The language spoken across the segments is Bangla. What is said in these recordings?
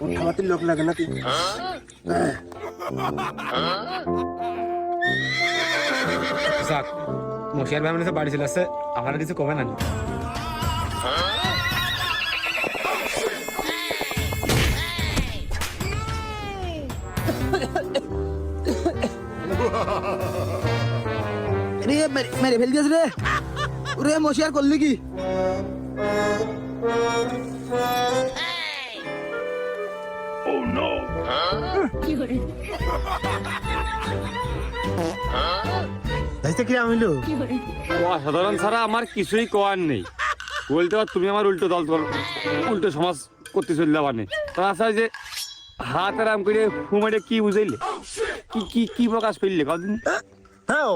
ওর থামাতির লোক লাগে নাকি যাক মশিয়ার ভাই মানে বাড়ি চলে আসছে আমার কিছু কবে না রে মেরে মেরে ফেল দিয়েছে রে ওরে মশিয়ার করলি কি যাইতে কি আমিলো অসাধারণ ছাড়া আমার কিছুই করার নেই। বলতে পার তুমি আমার উল্টো দল উল্টো সমাজ করতে চললে মানে। তাছাড়া যে হাত আরাম করে ফুমারে কি বুঝাইলে? কি কি কি প্রকাশ করলে? কদিন হ্যাঁ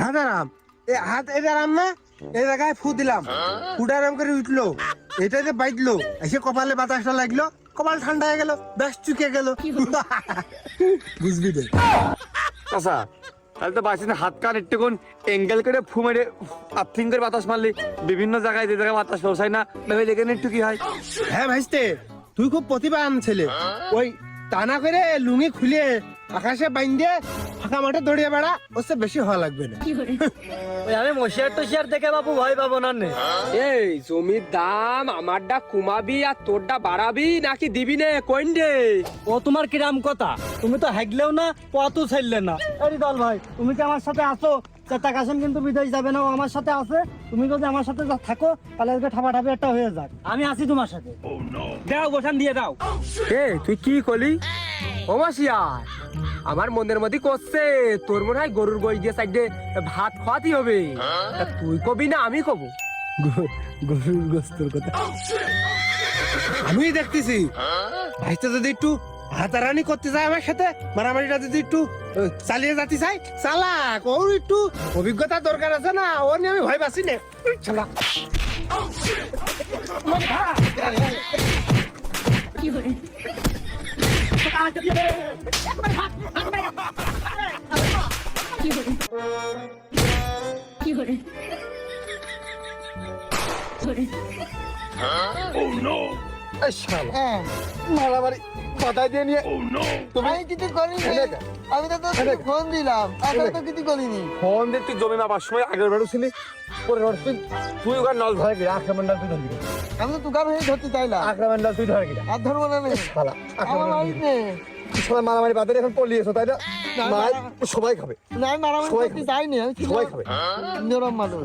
হাত আরাম এ হাত এটা আরাম না এই জায়গায় ফু দিলাম। ফুটা আরাম করে উঠল এটাতে বাইটলো এসে কপালে বাতাসটা লাগল কপাল ঠান্ডা হয়ে গেল ব্যাস চুকে গেল। বুঝবি রে আচ্ছা তাহলে তো বাসিন হাত কান একটু কোন এঙ্গেল করে ফু মেরে আর্থিং করে বাতাস মারলি। বিভিন্ন জায়গায় যে জায়গায় বাতাস পৌঁছায় না ভেবে দেখেন একটু কি হয়। হ্যাঁ ভাইস্তে তুই খুব প্রতিভা আন ছেলে। ওই টানা করে লুঙ্গি খুলে আকাশে বাইন্দে ফাঁকা মাঠে দৌড়িয়ে বেড়া ওসে বেশি হওয়া লাগবে না। আমি মশিয়ার টসিয়ার দেখে বাবু ভয় পাবো না নে। এই জমির দাম আমারটা কমাবি আর তোরটা বাড়াবি নাকি দিবি নে কইন রে ও তোমার কিরাম কথা তুমি তো হাগলেও না পথও ছাড়লে না। এই দল ভাই তুমি কি আমার সাথে আসো চারটা কাশেম কিন্তু বিদেশ যাবে না ও আমার সাথে আছে। তুমি যদি আমার সাথে যা থাকো তাহলে আজকে ঠাপাঠাপি একটা হয়ে যাক। আমি আছি তোমার সাথে। দাও গোসান দিয়ে দাও। এ তুই কি কলি? ও মাসিয়ার আমার মনের মধ্যে করছে তোর মনে হয় গরুর গই দিয়ে সাইডে ভাত খাওয়াতেই হবে। তুই কবি না আমি কব? গরুর গোস্তর কথা। আমি দেখতেছি। ভাইস্তে যদি একটু হাতারানি করতে চায় আমার সাথে মারামারিটা যদি একটু চালিয়ে যেতে চাই চালাক ওর একটু অভিজ্ঞতা দরকার আছে না ও নিয়ে আমি ভয় পাচ্ছি না। Oh no! চালা মারামারি বাধা দিয়ে নিয়ে তুমি আমি কিছু করিনি। আমি তো তোর ফোন দিলাম। এখন তো কিছু করিনি। ফোন দিয়ে তুই জমি মাপার সময় আগের বারও ছিলি। বার তুই তুই ওখানে নল ধরে গিয়ে আক্রমণ তুই ধরবি আমি তো দোকান হয়ে ধরতে চাইলাম। আক্রমণ তুই ধরে গিয়ে আর ধরবো না নে। ভালো আমার বাড়িতে সবাই মারামারি বাদে এখন পলিয়েছো তাই না? সবাই খাবে। না আমি মারামারি সবাই করতে চাইনি। আমি সবাই খাবে। নরম মানুষ